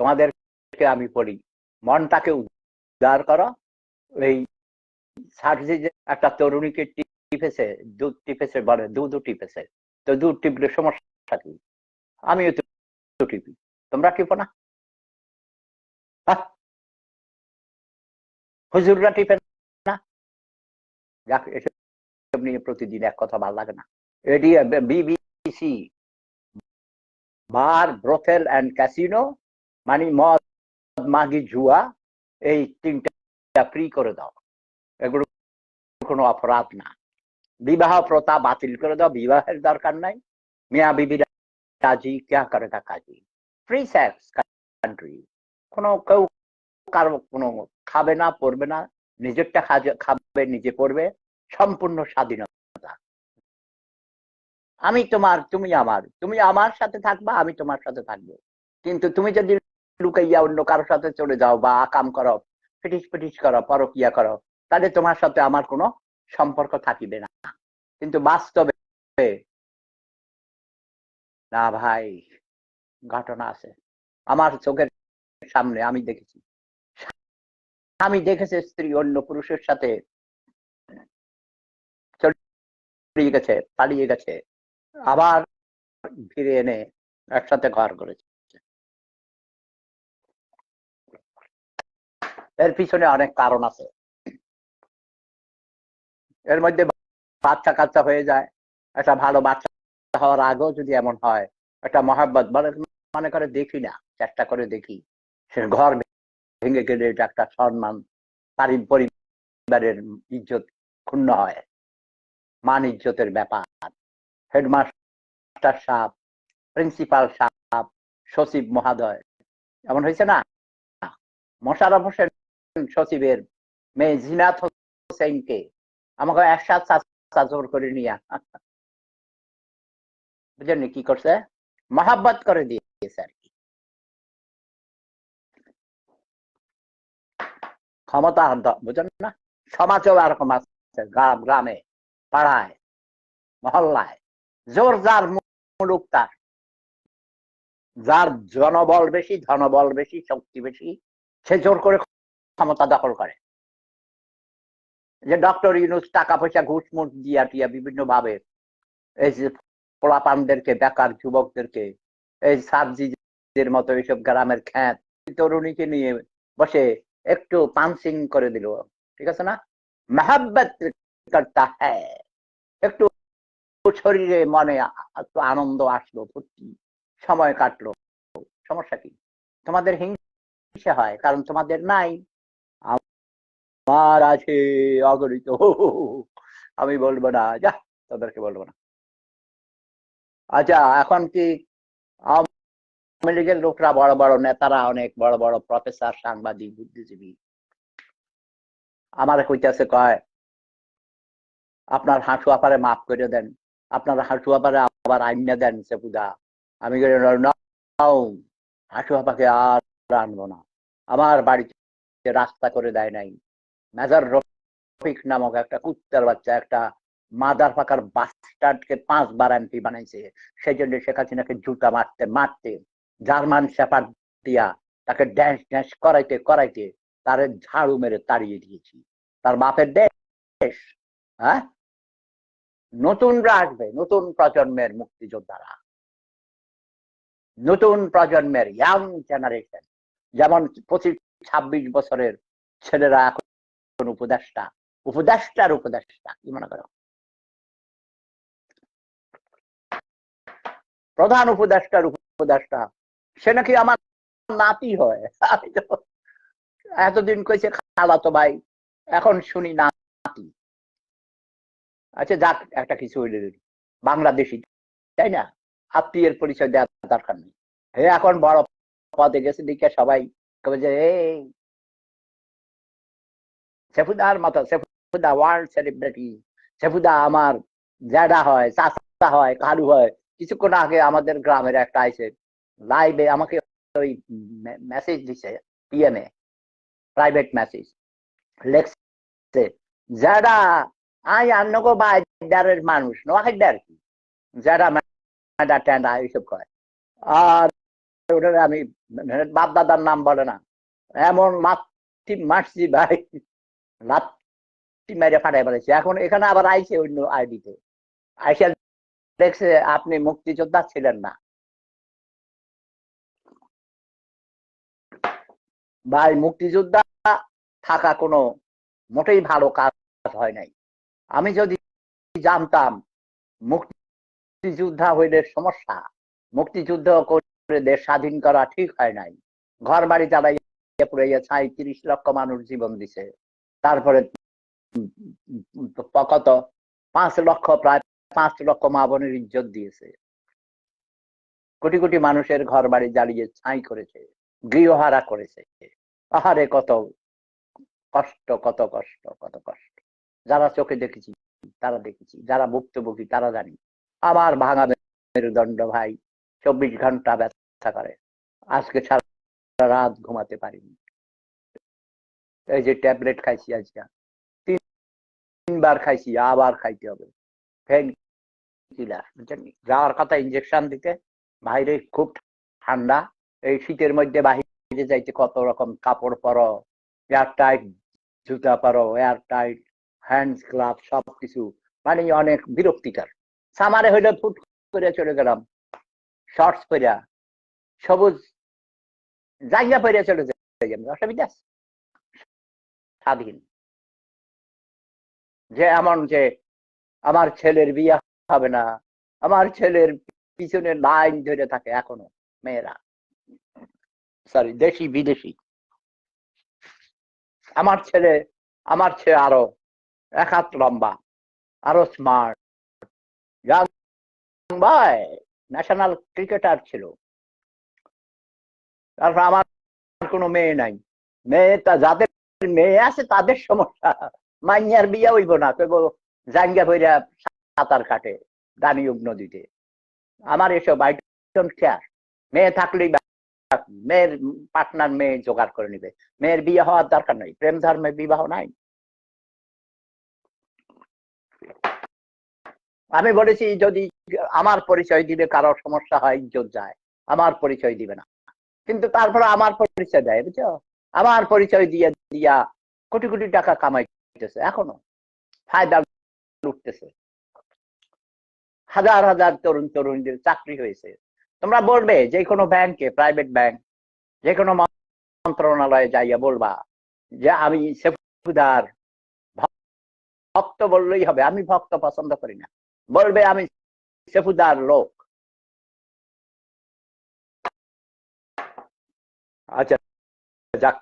তোমাদেরকে আমি পড়ি। মনটাকে উদ্ধার করো। এই সার্জি একটা তরুণীকে টিপেছে, দুধ টিপেছে বলে, দুধও টিপেছে। তো দুধ টিপলে সমস্যা কি? আমিও তো টিপি। তোমরা টিপো না? হুজুররা টিপে না? যাক, এসব নিয়ে প্রতিদিন এক কথা ভালো লাগে না। এটি BBC bar, brothel and casino মানে মদ, মাগি, জুয়া, এই তিনটা ফ্রি করে দাও। এগুলো কোনো অপরাধ না। বিবাহ প্রথা বাতিল করে দাও, বিবাহের দরকার নাই। মিয়া বিবি রাজি, ক্যা করে তা কাজী? ফ্রি সেক্স কান্ট্রি কোনো, কেউ কারও কোনো খাবে না পড়বে না, নিজেরটা খাবে, নিজে পড়বে সম্পূর্ণ স্বাধীনতা। আমি তোমার, তুমি আমার তুমি আমার সাথে থাকবা, আমি তোমার সাথে থাকব। কিন্তু তুমি যদি লুকাইয়া অন্য কারোর সাথে চলে যাও বা আকাম করো, ফিটিস ফিটিস করো, পরকিয়া করো, তাহলে তোমার সাথে আমার কোনো সম্পর্ক থাকিবে না। কিন্তু বাস্তবে না ভাই, ঘটনা আছে। আমার চোখের সামনে আমি দেখেছি। আমি দেখেছি স্ত্রী অন্য পুরুষের সাথে গেছে, পালিয়ে গেছে, আবার ফিরে এনে একসাথে ঘর করেছে। এর পিছনে অনেক কারণ আছে। এর মধ্যে বাচ্চা কাচ্চা হয়ে যায়, একটা ভালো বাচ্চা হওয়ার আগেও যদি এমন হয়, একটা মহাব্বত মানে মনে করে দেখি না, চেষ্টা করে দেখি। সে ঘর ভেঙে গেলে এটা একটা সম্মান পারি- পরিবারের ইজ্জত ক্ষুণ্ণ হয়, মান ইজ্জতের ব্যাপার। হেডমাস্টার সাহেব, প্রিন্সিপাল সাহেব, সচিব মহাদয়, এমন হয়েছে না? মোশারফ হোসেন সচিবের মেয়ে জিনাত হোসেনকে আমাকে একসাথ জোর করে নিয়ে। বুঝলেন কি করছে? মহাব্বত করে দিয়েছে আর কি। ক্ষমতা বুঝেন না? সমাজেও এরকম আছে, গ্রাম, গ্রামে, পাড়ায়, মহল্লায়, জোর যার মুলুক তার। যার জনবল বেশি, ধনবল বেশি, শক্তি বেশি, সে জোর করে ক্ষমতা দখল করে। যে ডক্টর ইউনুস টাকা পয়সা ঘুষ মুঠ দিয়া টিয়া বিভিন্ন ভাবে এই যে পোলাপানদেরকে, বেকার যুবকদেরকে, এই সাবজিদের মতো এইসব গ্রামের খ্যাত তরুণীকে নিয়ে বসে একটু পানসিং করে দিল। ঠিক আছে না? মেহাব্বত করতা হ্যাঁ একটু শরীরে মনে আনন্দ আসলো, ফুর্তি, সময় কাটলো। সমস্যা কি? তোমাদের হিংসা হয়, কারণ তোমাদের নাই। আমার আছে, অগণিত। আমি বলব না, যা, তাদেরকে বলব না। আচ্ছা এখন কি আওয়ামী লীগের লোকরা বড় বড় নেতারা, অনেক বড় বড় প্রফেসর, সাংবাদিক, বুদ্ধিজীবী? আমার কইতেছে, কয়, আপনার হাঁটু আপারে মাফ করে দেন। আপনার হাঁটু আপারে আবার আইনা দেন সে সেপুদা। আমি হাঁটু আপাকে আর আনব না। আমার বাড়িতে রাস্তা করে দেয় নাই। মেজর রফিক নামক একটা কুত্তার বাচ্চা, একটা মাদার ফাঁকার বাস্টার্ডকে পাঁচবার এমপি বানাইছে। সেই জন্য শেখ হাসিনাকে জুতা মারতে মারতে, জার্মান শেফার দিয়া তাকে ড্যান্স ড্যান্স করাইতে করাইতে তারে ঝাড়ু মেরে তাড়িয়ে দিয়েছি। তার বাপের দেশ হ্যাঁ? নতুনরা আসবে, নতুন প্রজন্মের মুক্তিযোদ্ধারা। নতুন প্রজন্মের ইয়াং জেনারেশন যেমন পঁচিশ ছাব্বিশ বছরের ছেলেরা এখন উপদেষ্টা। উপদেষ্টার উপদেষ্টা, কি মনে করো? প্রধান উপদেষ্টার উপদেষ্টা। সে নাকি আমার নাতি হয়। আমি তো এতদিন কইছে খালাতো ভাই, এখন শুনি নাতি। আচ্ছা যাক, একটা কিছু বাংলাদেশি, তাই না? আত্মীয়ের পরিচয় দেওয়ার দরকার নেই। হে, এখন বড় পদে গেছে দিকে সবাই যে এই সেফুদার মতো সেফুদা ওয়ার্ল্ড সেলিব্রিটি সেফুদা আমার জ্যাডা হয় চাচা হয় কালু হয় কিছুক্ষণ আগে আমাদের গ্রামের একটা আইসে লাইভে আমাকে ওই মেসেজ দিছে পিএমএ প্রাইভেট মেসেজ লেখছে যারা আই আন্নগো বাইদারের মানুষ নোয়াখাইদার কি যারা ম্যাডা ট্যান্ডা এইসব কয় আর আমি বাপ দাদার নাম বলে না। এমন মাতৃ মারছি ভাই মেরে ফাটাই এখন এখানে আবার অন্য আইডিতে। দেখছে আপনি মুক্তিযোদ্ধা ছিলেন না। ভাই, মুক্তিযোদ্ধা থাকা কোনো মোটেই ভালো কাজ হয় নাই। আমি যদি জানতাম মুক্তিযোদ্ধা হইলে সমস্যা, মুক্তিযুদ্ধ দেশ স্বাধীন করা ঠিক হয় নাই। ঘর বাড়ি চালাইয়া পুড়াইয়া ছাই তিরিশ লক্ষ মানুষ জীবন দিছে। তারপরে কত পাঁচ লক্ষ, প্রায় পাঁচ লক্ষ মা বোনের ইজ্জত দিয়েছে। কোটি কোটি মানুষের ঘর বাড়ি জ্বালিয়ে ছাই করেছে, গৃহহারা করেছে। আহারে কত কষ্ট কত কষ্ট কত কষ্ট। যারা চোখে দেখেছি, তারা দেখেছি। যারা ভুক্তভোগী, তারা জানি। আমার ভাঙা মেরুদণ্ড ভাই, চব্বিশ ঘণ্টা করে। আজকে সারা রাত ঘুমাতে পারিনি। এই যে ট্যাবলেট খাইছি আজকে। তিনবার খাইছি, আবার খাইতে হবে। ফেন কিলার যাওয়ার কথা ইঞ্জেকশন দিতে। বাইরে খুব ঠান্ডা। এই শীতের মধ্যে বাহিরে যাইতে কত রকম কাপড় পরো, এয়ার টাইট, জুতা পরো, এয়ার টাইট হ্যান্ড গ্লাভ সব কিছু মানে অনেক বিরক্তিকর। সামারে হইলে ফুট করে চলে গেলাম। শর্টস পরিয়া সবুজ জায়গা পরিয়া চলে যাই অসুবিধা স্বাধীন। যে এমন যে আমার ছেলের বিয়ে হবে না, আমার ছেলের পিছনে লাইন ধরে থাকে এখনও মেয়েরা। সরি দেশি, বিদেশি। আমার ছেলে আমার ছেলে আরও এক হাত লম্বা, আরও স্মার্ট ভাই ন্যাশনাল ক্রিকেটার ছিল। তারপর আমার কোনো মেয়ে নাই। মেয়ে তা যাদের মেয়ে আছে তাদের সমস্যা। মাইয়ার বিয়া হইব না কেব জাঙ্গা ভৈরা সাঁতার কাটে দানিয়োগ নদীতে। আমার এসব আইটন খেয়ার মেয়ে থাকলেই মেয়ের পার্টনার মেয়ে জোগাড় করে নিবে। মেয়ের বিয়ে হওয়ার দরকার নাই, প্রেম ধর্মে বিবাহ নাই। আমি বলেছি যদি আমার পরিচয় দিলে কারোর সমস্যা হয়, ইজ্জত যায়। আমার পরিচয় দিবে না। কিন্তু তারপরে আমার পরিচয় দেয়, বুঝছ? আমার পরিচয় দিয়ে, দিয়া কোটি কোটি টাকা কামাইতেছে, এখনও। ফায়দা লুটতেছে। হাজার হাজার তরুণ তরুণীদের চাকরি হয়েছে। তোমরা বলবে যে কোনো ব্যাংকে, প্রাইভেট ব্যাংক যে কোনো মন্ত্রণালয়ে যাইয়া বলবা যে আমি সেফুদার। ভক্ত বললেই হবে, আমি ভক্ত পছন্দ করি না। বলবে, আমি সেফুদার লোক। আচ্ছা যাক।